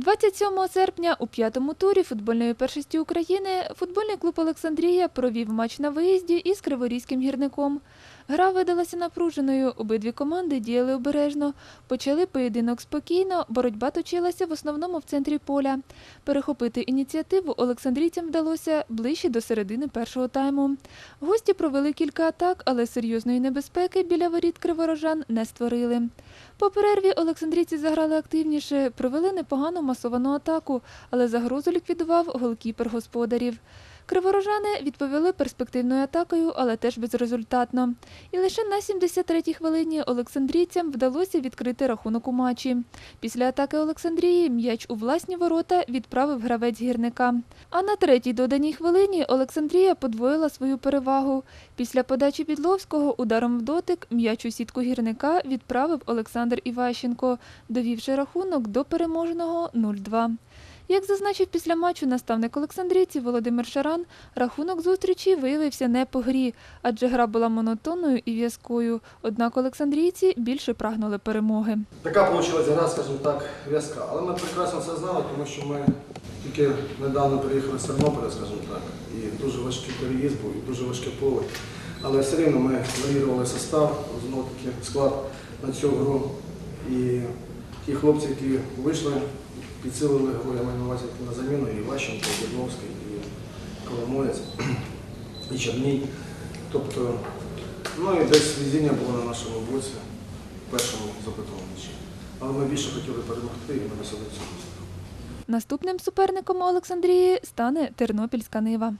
27 серпня у п'ятому турі футбольної першості України футбольний клуб Олександрія провів матч на виїзді із Криворізьким гірником. Гра видалася напруженою. Обидві команди діяли обережно. Почали поєдинок спокійно. Боротьба точилася в основному в центрі поля. Перехопити ініціативу олександрійцям вдалося ближче до середини першого тайму. Гості провели кілька атак, але серйозної небезпеки біля воріт криворожан не створили. По перерві олександрійці заграли активніше, провели непогану масовану атаку, але загрозу ліквідував голкіпер господарів. Криворожани відповіли перспективною атакою, але теж безрезультатно. І лише на 73-й хвилині олександрійцям вдалося відкрити рахунок у матчі. Після атаки Олександрії м'яч у власні ворота відправив гравець гірника. А на третій доданій хвилині Олександрія подвоїла свою перевагу. Після подачі Підловського ударом в дотик м'яч у сітку гірника відправив Олександр Іващенко, довівши рахунок до переможного 0-2. Як зазначив після матчу наставник Олександрійців Володимир Шаран, рахунок зустрічі виявився не по грі, адже гра була монотонною і в'язкою. Однак олександрійці більше прагнули перемоги. Така вийшла гра, скажімо так, в'язка. Але ми прекрасно це знали, тому що ми тільки недавно приїхали з Тернополя, скажімо так, і дуже важкий переїзд був, і дуже важке поле. Але все рівно ми варіювали состав, знову таки склад на цю гру. І ті хлопці, які вийшли, підсилили я маю на увазі на заміну, і Ващенко, і Дідновський, і Коломоєць, і Черній. Тобто, ну і десь везіння було на нашому боці першому запитому. Але ми більше хотіли перемогти і ми досягли цього. Наступним суперником Олександрії стане Тернопільська Нива.